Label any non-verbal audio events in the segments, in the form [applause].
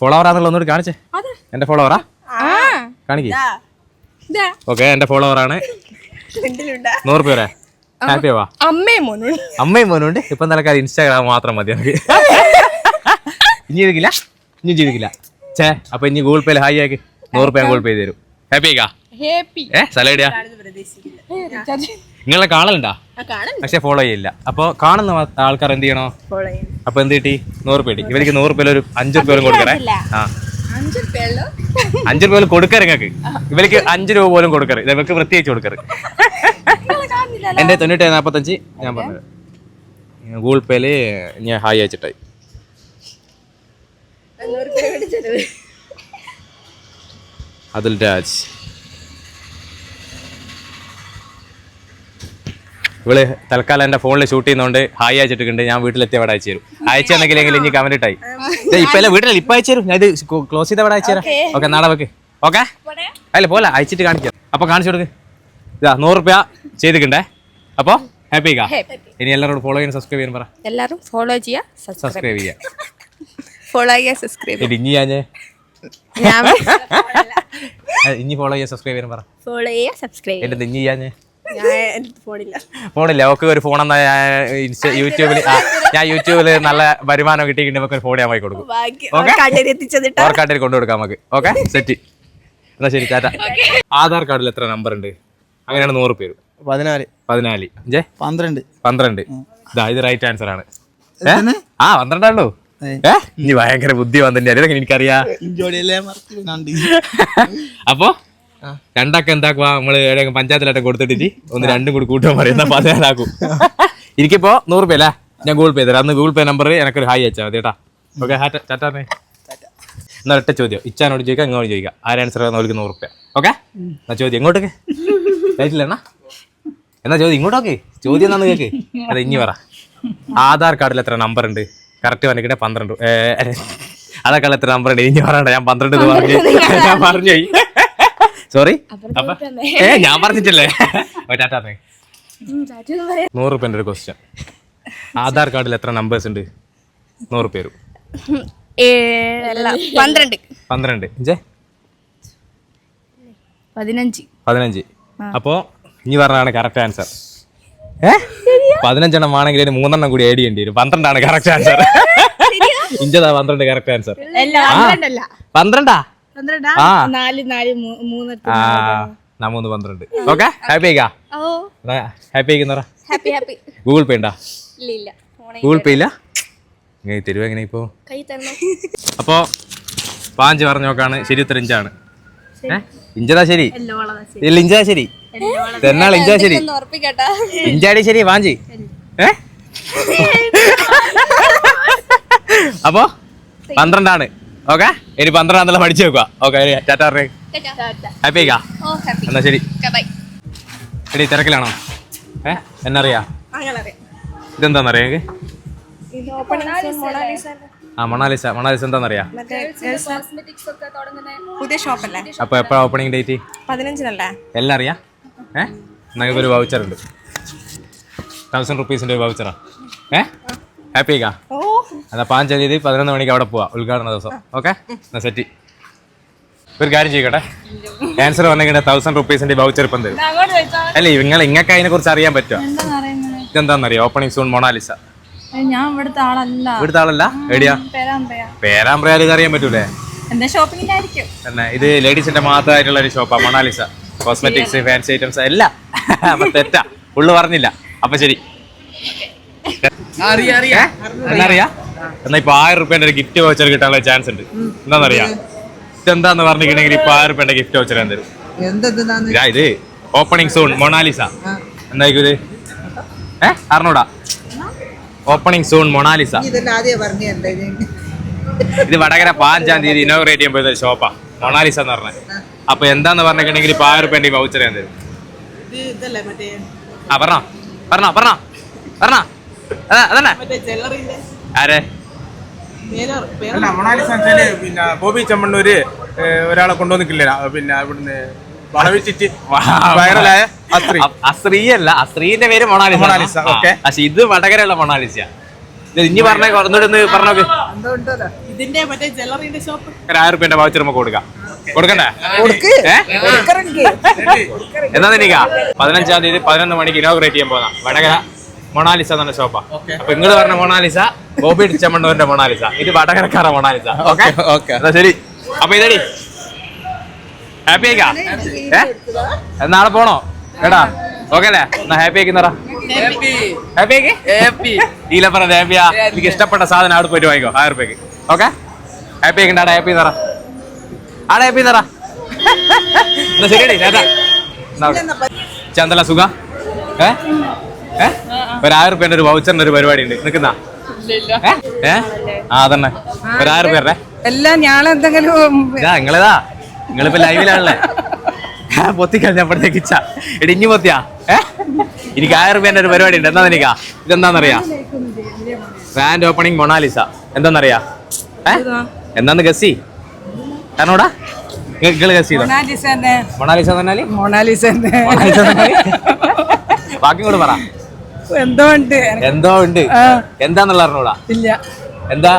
Follower ആണെന്നുള്ള ഒന്നുകൂടി കാണിച്ചേ. എന്റെ ഫോളോവറാ കാണിക്കേ. ഓക്കെ എന്റെ ഫോളോവർ ആണ്. നൂറ് പേരെ. ഹാപ്പി ആവാ? അമ്മയും മോനും. അമ്മയും മോനും ഉണ്ട് ഇപ്പൊ നിലക്കാർ ഇൻസ്റ്റാഗ്രാം മാത്രം മതി നമുക്ക്. ഇനി ചെയ്തിക്കില്ല ഇനി ചെയ്തിക്കില്ല ചേ അപ്പൊ ഇനി ഗൂഗിൾ പേയിൽ ഹായ് ആക്കി. നൂറ് രൂപ ഗൂഗിൾ പേ ചെയ്ത് തരും. ഹാപ്പി ആയിക്കാ? നിങ്ങളെ കാണലുണ്ടാ? പക്ഷെ ഫോളോ ചെയ്യില്ല. അപ്പൊ കാണുന്ന ആൾക്കാർ എന്ത് ചെയ്യണോ? അപ്പൊ എന്ത് കിട്ടി? നൂറ് പേടി ഇവർക്ക് നൂറ് പേര് ഒരു അഞ്ചു രൂപ കൊടുക്കണേ. ആ. അഞ്ചു രൂപ പോലും കൊടുക്കരുത് നിങ്ങൾക്ക് ഇവർക്ക് അഞ്ചു രൂപ പോലും കൊടുക്കരുത്. ഇത് ഇവർക്ക് പ്രത്യേകിച്ച് കൊടുക്കരുത്. എന്റെ തൊണ്ണൂറ്റി നാപ്പത്തഞ്ച് ഞാൻ പറഞ്ഞത് ഗൂഗിൾ പേയിൽ ഞാൻ ഹായ് അയച്ചിട്ടായി. അതുൽ രാജ്. ഇവൾ തൽക്കാലം എന്റെ ഫോണിൽ ഷൂട്ട് ചെയ്യുന്നോണ്ട് ഹായ് അയച്ചിട്ടുണ്ട് ഞാൻ വീട്ടിലെത്തിയ അവിടെ അയച്ചു തരും. അയച്ചു തന്നെങ്കിൽ ഇനി കമന്റ് ഇട്ടായി. ഇപ്പൊ അല്ല വീട്ടിലല്ല ഇപ്പൊ അയച്ചു തരും. ഞാൻ ഇത് ക്ലോസ് ചെയ്ത് അവിടെ അയച്ചു തരാം. ഓക്കെ നാളെ വെക്ക്. ഓക്കെ അല്ല പോലെ അയച്ചിട്ട് കാണിക്കാം. അപ്പൊ കാണിച്ചു കൊടുക്ക്. ഇതാ നൂറ് റുപ്യ ചെയ്തിട്ടുണ്ടേ അപ്പൊ ഹാപ്പി കാ ഇനി എല്ലാവരോടും ഫോളോ ചെയ്യാൻ സബ്സ്ക്രൈബ് ചെയ്യാൻ പറ. എല്ലാരും ഫോളോ ചെയ്യാ സബ്സ്ക്രൈബ് ചെയ്യാം. ഫോളോ ചെയ്യാ സബ്സ്ക്രൈബ് ഇനി ഞാൻ ഇനി ഫോളോ ചെയ്യാൻ സബ്സ്ക്രൈബ് ചെയ്യാൻ പറ. ഫോളോ ചെയ്യാ സബ്സ്ക്രൈബ് എന്റെ ഇനി ഞാൻ ഫോണില്ല. ഫോണില്ല ഒക്കെ ഒരു ഫോൺ എന്നാ ഞാൻ യൂട്യൂബിൽ ഞാൻ യൂട്യൂബിൽ നല്ല വരുമാനം കിട്ടിയിട്ട് നമുക്ക് ഒരു ഫോൺ ഞാൻ വാങ്ങി കൊടുക്കും. കണ്ണിലെത്തിച്ചതിട്ട് ആധാർ കൊണ്ടു കൊടുക്കാം നമുക്ക്. ഓക്കെ സെറ്റ് എന്നാ ശരി ടാറ്റ. ആധാർ കാർഡിൽ എത്ര നമ്പർ ഉണ്ട്? അങ്ങനെയാണ് നൂറ് പേര്. പതിനാല്. പതിനാല്. ജെ? പന്ത്രണ്ട്. പന്ത്രണ്ട്. ഇതാ ഇത് റൈറ്റ് ആൻസർ ആണ്. ആ പന്ത്രണ്ടാണല്ലോ. ഏ. ഇനി ഭയങ്കര ബുദ്ധി വന്നിട്ട് എനിക്കറിയാം. അപ്പൊ? രണ്ടൊക്കെ എന്താക്കുവാ? നമ്മൾ പഞ്ചായത്തിലൊക്കെ പഞ്ചായത്തിലായിട്ട് കൊടുത്തിട്ട് ഒന്ന് രണ്ടും കൂടി കൂട്ടാൻ പറയുന്ന പതിനാലാക്കും എനിക്കിപ്പോ നൂറ് രൂപ അല്ലേ ഞാൻ ഗൂഗിൾ പേ തരാം. അന്ന് ഗൂഗിൾ പേ നമ്പർ എനിക്കൊരു ഹായ് അയച്ചാൽ മതി കേട്ടാ. ഓക്കെ ടാറ്റാ എന്നാ ഒറ്റ ചോദ്യം. ഇച്ചാനോട് ചോദിക്കാം ഇങ്ങോട്ട് ചോദിക്കാം. ആരെ ആൻസർ അവർക്ക് നൂറ് റുപ്യ ഓക്കെ? എന്നാ ചോദ്യം ഇങ്ങോട്ടേക്ക്. കഴിച്ചില്ല എന്നാ എന്നാ ചോദ്യം ഇങ്ങോട്ടോക്കെ ചോദ്യം എന്നാന്ന് കേക്ക്? അതെ ഇനി പറ. ആധാർ കാർഡിൽ എത്ര നമ്പർ ഉണ്ട്? കറക്റ്റ് പറഞ്ഞിട്ട് പന്ത്രണ്ട് ആധാർ കാർഡിൽ എത്ര നമ്പർ ഉണ്ട്? ഇനി പറയണ്ട ഞാൻ പന്ത്രണ്ട് പറഞ്ഞു. ഞാൻ പറഞ്ഞു സോറി അപ്പൊ ഏ ഞാൻ പറഞ്ഞിട്ടില്ലേ? ഓ, ടാറ്റാ തേ. നൂറ് റുപ്യന്റെ ഒരു ക്വസ്റ്റ്യൻ ആധാർ കാർഡിൽ എത്ര നമ്പേഴ്സ് ഉണ്ട്? നൂറ് പേരും പന്ത്രണ്ട്. പന്ത്രണ്ട്. പതിനഞ്ച്. പതിനഞ്ച്. അപ്പോ ഇനി പറഞ്ഞാണ് കറക്റ്റ് ആൻസർ ഏ? പതിനഞ്ചെണ്ണം ആണെങ്കിൽ അതിന് മൂന്നെണ്ണം കൂടി ആഡ് ചെയ്യേണ്ടി വരും. പന്ത്രണ്ടാണ് കറക്റ്റ് ആൻസർ ഇഞ്ചതാ പന്ത്രണ്ട് കറക്റ്റ് ആൻസർ പന്ത്രണ്ടാ? ആ. മൂന്ന് പന്ത്രണ്ട്. ഓക്കെ? ഹാപ്പി ആയിക്കാ? ഹാപ്പി ആയിക്കുന്നറ ഗൂഗിൾ പേ ഉണ്ടാ? ഗൂഗിൾ പേ ഇല്ല? ഇങ്ങനെ തരുവ എങ്ങനെ ഇപ്പോ? അപ്പോ പാഞ്ച് പറഞ്ഞു നോക്കാണ്. ശരി ഉത്തരം ഇഞ്ചാണ്. ഇഞ്ചതാ ശരി. ഇല്ല ഇഞ്ചതാ ശരി. തെന്നാൾ ഇഞ്ചാ ശരി. ഇഞ്ചാടി ശരി പാഞ്ചി. ഏ? അപ്പോ പന്ത്രണ്ടാണ്. ഓക്കെ ഇനി പന്ത്രണ്ടാന്നുള്ള പഠിച്ചു വെക്കുക ഓക്കെ ടാറ്റാ ഹാപ്പി ആയിക്കാ? ഓ ഹാപ്പി എന്നാ ശരി. ബൈ എടി തിരക്കിലാണോ? ഏ? എന്നറിയാ? ഇതെന്താന്നറിയാ എനിക്ക് ആ മണാലിസ മണാലിസ എന്താണെന്നറിയാ പുതിയ ഷോപ്പല്ലേ അപ്പൊ എപ്പോഴാ ഓപ്പണിംഗ് ഡേറ്റ് പതിനഞ്ചിനല്ലേ? എല്ലാം അറിയാ? ഏ? നിങ്ങൾക്ക് ഒരു വൗച്ചർ ഉണ്ട്. തൗസൻഡ് റുപ്പീസിന്റെ ഒരു വൗച്ചറാ ഏ? ഹാപ്പി ആയിക്കാ? അതാ പാഞ്ചാം തീയതി പതിനൊന്ന് മണിക്ക് അവിടെ പോവാ ഉദ്ഘാടന ദിവസം. ഓക്കെ എന്നാ സെറ്റ്. ഒരു കാര്യം ചെയ്യട്ടെ? ആൻസർ വന്നെങ്കിൽ തൗസൻഡ് റുപ്പീസിന്റെ വൗച്ചർ ഇപ്പം തരും. അല്ല നിങ്ങൾ ഇങ്ങക്ക് അതിനെ കുറിച്ച് അറിയാൻ പറ്റുമോ ഇതെന്താണെന്നറിയോ ഓപ്പണിംഗ് സൂൺ മൊണാലിസ ഞാൻ ഇവിടുത്തെ ആളല്ല. ഇവിടുത്തെ ആളല്ല? പേരാമ്പയാ പേരാമ്പ്രയാൽ ഇത് അറിയാൻ പറ്റൂലേ? ഇത് ലേഡീസിന്റെ മാത്രമായിട്ടുള്ള ഒരു ഷോപ്പാ മൊണാലിസ കോസ്മെറ്റിക്സ് ഫാൻസി ഐറ്റംസ് എല്ലാം. [laughs] അപ്പൊ തെറ്റാ. ഉള്ളു പറഞ്ഞില്ല. അപ്പൊ ശരി. അറിയാ എന്നാ ഇപ്പൊ ആയിരം റുപ്യന്റെ ഒരു ഗിഫ്റ്റ് വൗച്ചർ കിട്ടാനുള്ള ചാൻസ് ഉണ്ട്. എന്താണെന്നറിയാ ഇതെന്താന്ന് പറഞ്ഞിട്ടുണ്ടെങ്കിൽ ഇപ്പൊ ആയിരം റുപ്യന്റെ ഗിഫ്റ്റ് വൗച്ചർ തരും. എന്തെന്താന്ന്? ഇതാ ഓപ്പണിംഗ് സൂൺ മൊണാലിസ എന്തായിരിക്കും ഇത്? ഏ? അറിഞ്ഞൂടാ ഓപ്പണിംഗ് സൂൺ മൊണാലിസ ഇത് വടകര പാഞ്ചാം തീയതി ഇനോഗ്രേറ്റ് ചെയ്യാൻ പോയത് ഷോപ്പാ മൊണാലിസ എന്ന് പറഞ്ഞത് അപ്പൊ എന്താന്ന് പറഞ്ഞിട്ടുണ്ടെങ്കിൽ ഇപ്പൊ ആയിരം റുപ്യന്റെ വൗച്ചർ ഞാൻ തരും. ആ പറഞ്ഞോ. പറഞ്ഞോ പറഞ്ഞോ. പറഞ്ഞോ. അതന്നെ. ആരെ? മൊണാലിസ പിന്നെ ബോബി ചമ്മണ്ണൂര് ഒരാളെ കൊണ്ടുവന്നിട്ടില്ല പിന്നെ ഇവിടുന്ന് വളവിച്ചിട്ട് വൈറലായ അസ്ത്രീ. അസ്ത്രീയല്ല അസ്ത്രീന്റെ പേര് മൊണാലിസ. Mona Lisa, okay. പക്ഷെ ഇത് വടകരയുള്ള മൊണാലിസ ഇനി പറഞ്ഞ ഒന്ന് പറഞ്ഞോക്ക്. ഇതിന്റെ മറ്റേ ജ്വല്ലറിന്റെ ഷോപ്പ്. ഒരു ആയിരം റുപ്യന്റെ വൗച്ചർ നമുക്ക് കൊടുക്കാം. കൊടുക്കണ്ടേ? എന്നാ നിനക്കാ? പതിനഞ്ചാം തീയതി പതിനൊന്ന് മണിക്ക് ഇനോഗ്രേറ്റ് ചെയ്യാൻ പോകാം വടകര. മൊണാലിസ എന്ന ഷോപ്പാ അപ്പൊ ഇങ്ങൾ പറഞ്ഞ മൊണാലിസ ബോബി ചെമ്മണ്ണൂരിന്റെ മൊണാലിസ. ഇത് വടകരക്കാര മൊണാലിസ. ഓക്കെ ഓക്കെ എന്നാ ശരി. അപ്പൊ ഇതടി. ഹാപ്പി ആയിക്കാ? ഏ? നാളെ പോണോ? കേടാ ഓക്കെ അല്ലേ? എന്നാ ഹാപ്പി ആയിക്കുന്നറ ഹാപ്പി ആക്കി ഈല പറഞ്ഞ ഹാപ്പിയാ എനിക്ക് ഇഷ്ടപ്പെട്ട സാധനം അവിടെ പോയിട്ട് വാങ്ങിക്കോ. ആയിരം റുപ്യക്ക് ഓക്കെ ഹാപ്പി ആയിക്കണ്ട ആടെ ഹാപ്പി തറ ആടെ ഹാപ്പി തറ എന്നാ ശരിയടി ചേട്ടാ. ചന്തല സുഖ? ഏ? ഒരു ആയിരം റുപ്യന്റെ ഒരു വൗച്ചറിന്റെ ഒരു പരിപാടി ഉണ്ട് നിൽക്കുന്ന ഏ? ആ അതന്നെ. ഒരു ആയിരം റുപ്യരുടെ എല്ലാം ഞാളെന്തെങ്കിലും ഇതാ നിങ്ങളിതാ. നിങ്ങളിപ്പോ ലൈവിലാണല്ലേ? പൊത്തിക്കഴിഞ്ഞപ്പോഴത്തേക്ക് ഇച്ച. ഇടിഞ്ഞു പൊത്തിയാ? ഏ? എനിക്ക് ആയിരം റുപ്യന്റെ ഒരു പരിപാടി ഉണ്ട് എന്താ നിനക്കാ? ഇതെന്താന്നറിയാ? Grand opening Monalisa. എന്താന്നറിയാ? ഏ? എന്താന്ന് ഗസി? കാരണോടാ മൊണാലിസ മൊണാലിസ എന്ന് ബാക്കി കൂടെ പറ. എന്തോ ഉണ്ട്? എന്തോ ഉണ്ട്? എന്താന്നുള്ള അറിഞ്ഞൂടാ? ഇല്ല. എന്താ?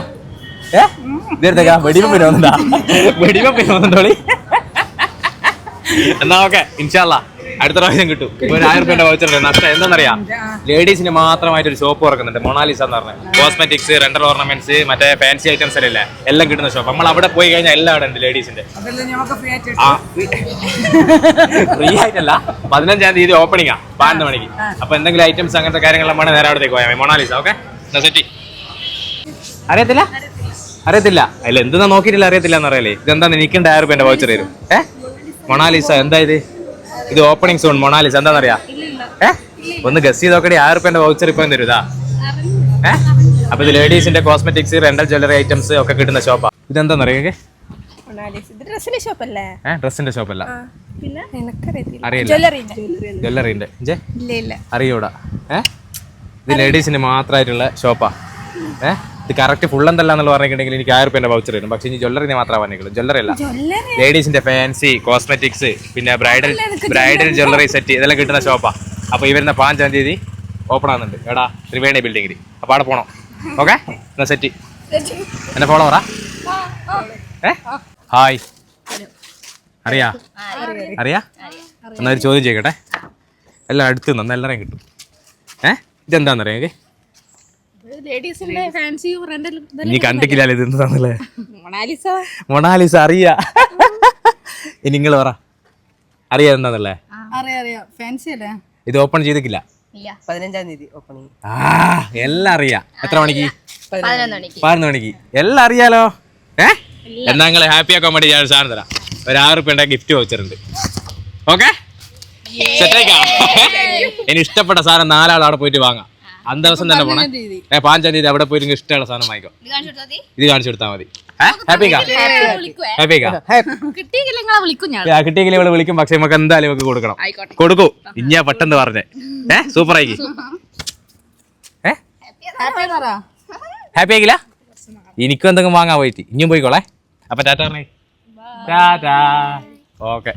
ഏ? ഇതെടുത്തേക്കാ വെടിവെപ്പിന് വന്നിട്ടാ വെടിവെപ്പിന് വന്നിട്ടോളി എന്നാ ഓക്കെ ഇൻഷാല്ല അടുത്ത പ്രാവശ്യം കിട്ടും. ഒരു ആയിരം രൂപയുടെ വൗച്ചർ നഷ്ടം എന്താണെന്നറിയാം ലേഡീസിന് മാത്രമായിട്ട് ഒരു ഷോപ്പ് തുറക്കുന്നുണ്ട്. മൊണാലിസ എന്ന് പറഞ്ഞത് കോസ്മെറ്റിക്സ് റെന്റൽ ഓർണമെന്റ്സ് മറ്റേ ഫാൻസി ഐറ്റംസ് എല്ലാം എല്ലാം കിട്ടുന്ന ഷോപ്പ് നമ്മൾ അവിടെ പോയി കഴിഞ്ഞാൽ എല്ലാം അവിടെ ഉണ്ട് ലേഡീസിന്റെ ഫ്രീ ആയിട്ടല്ല. പതിനഞ്ചാം തീയതി ഓപ്പണിംഗാ പതിനൊന്ന് മണിക്ക്. അപ്പൊ എന്തെങ്കിലും ഐറ്റംസ് അങ്ങനത്തെ കാര്യങ്ങളെല്ലാം വേണം നേരെ അവിടത്തേക്ക് പോയാൽ മൊണാലിസ ഓക്കെ സെറ്റി അറിയത്തില്ല? അറിയത്തില്ല. അല്ല എന്തെന്നാ നോക്കിയിട്ടില്ല അറിയത്തില്ല എന്നറിയാലേ ഇതെന്താ എനിക്കുണ്ട് ആയിരം രൂപ വൗച്ചർ തരും. ഏഹ് മൊണാലിസ എന്താ ഇത്? ഇത് ഓപ്പണിംഗ് സോൺ മൊണാലിസ് എന്താണെന്നറിയാ ഏ? ഒന്ന് ഗസ് ചെയ്ത് നോക്കടി. ആയിരം രൂപ വൗച്ചർ ഇപ്പം തരുതാ ഏ? അപ്പൊ ഇത് ലേഡീസിന്റെ കോസ്മെറ്റിക്സ് റെന്റൽ ജ്വല്ലറി ഐറ്റംസ് ഒക്കെ കിട്ടുന്ന ഷോപ്പാ ഇതെന്താണെന്നറിയാം ഇത് ഡ്രസ്സിന്റെ ഷോപ്പല്ലേ ഡ്രസ്സിന്റെ ഷോപ്പല്ല ജ്വല്ലറിന്റെ അറിയൂടാ. ഏ? ഇത് ലേഡീസിന് മാത്രമായിട്ടുള്ള ഷോപ്പാ ഏ? ഇത് കറക്റ്റ് ഫുൾ എന്തല്ലാന്നുള്ള പറഞ്ഞിട്ടുണ്ടെങ്കിൽ എനിക്ക് ആയിരം രൂപ വൗച്ചർ വരും പക്ഷേ ഇനി ജ്വല്ലറിനെ മാത്രമേ പറഞ്ഞിട്ടുള്ളൂ. ജ്വല്ലറി അല്ല. ലേഡീസിന്റെ ഫാൻസി കോസ്മെറ്റിക്സ് പിന്നെ ബ്രൈഡൽ ബ്രൈഡൽ ജ്വല്ലറി സെറ്റ് ഇതെല്ലാം കിട്ടുന്ന ഷോപ്പാ അപ്പൊ ഈ വരുന്ന പാഞ്ചാം തീയതി ഓപ്പൺ ആകുന്നുണ്ട് എടാ ത്രിവേണി ബിൽഡിംഗിൽ അപ്പൊ അവിടെ പോണോ. ഓക്കെ എന്നാ സെറ്റ് എന്നെ ഫോളോ പറ. ഏ? ഹായ് അറിയാ? അറിയാ എന്നാ ഒരു ചോദ്യം ചെയ്യട്ടെ എല്ലാം അടുത്ത് നിന്ന് എല്ലാവരെയും കിട്ടും. ഏ? ഇതെന്താണെന്നറിയാം എനിക്ക് ലേഡീസിന്റെ ഫാൻസി റെന്റൽ നീ കണ്ടിക്കില്ല ഇത് എന്താന്നല്ലേ മൊണാലിസ മൊണാലിസ അറിയാ. ഇനി നിങ്ങൾ പറ. അറിയാ എന്താന്നല്ലേ അറിയാം അറിയാം. ഫാൻസി അല്ലേ? ഇത് ഓപ്പൺ ചെയ്തിട്ടില്ല? ഇല്ല. പതിനഞ്ചാം തീയതി ഓപ്പണിംഗ് ആ എല്ലാം അറിയാം. എത്ര മണിക്ക്? പതിനൊന്ന് മണിക്ക്. എല്ലാം അറിയാലോ? ഏ? എന്നാ നിങ്ങൾ ഹാപ്പി ആക്കാൻ വേണ്ടി ഞാൻ സാധനം തരാം. ഒരു ആറ് റുപ്യന്റെ ഗിഫ്റ്റ് വെച്ചിട്ടുണ്ട്. ഓക്കെ സെറ്റായിക്കാം ഇനി ഇഷ്ടപ്പെട്ട സാധനം നാലാൾ അവിടെ പോയിട്ട് വാങ്ങാം. അന്ന് ദിവസം തന്നെ പോണേ. ഏ പാഞ്ചാം തീയതി അവിടെ പോയി ഇഷ്ടമുള്ള സാധനം വാങ്ങിക്കോ. ഇത് കാണിച്ചു കൊടുത്താൽ മതി. ഹാപ്പി ഹാപ്പി കിട്ടിയെങ്കിൽ ഇവിടെ വിളിക്കും പക്ഷെ നമുക്ക് എന്തായാലും നമുക്ക് കൊടുക്കണം. കൊടുക്കൂ. ഇഞ്ഞാ പെട്ടെന്ന് പറഞ്ഞേ. ഏ സൂപ്പർ ആയി ഏ ഹാപ്പി ആയിക്കില്ല? എനിക്കും എന്തെങ്കിലും വാങ്ങാൻ പോയിട്ട്. ഇനിയും പോയിക്കോളെ. അപ്പൊ ടാറ്റ ടാറ്റാ. ഓക്കെ.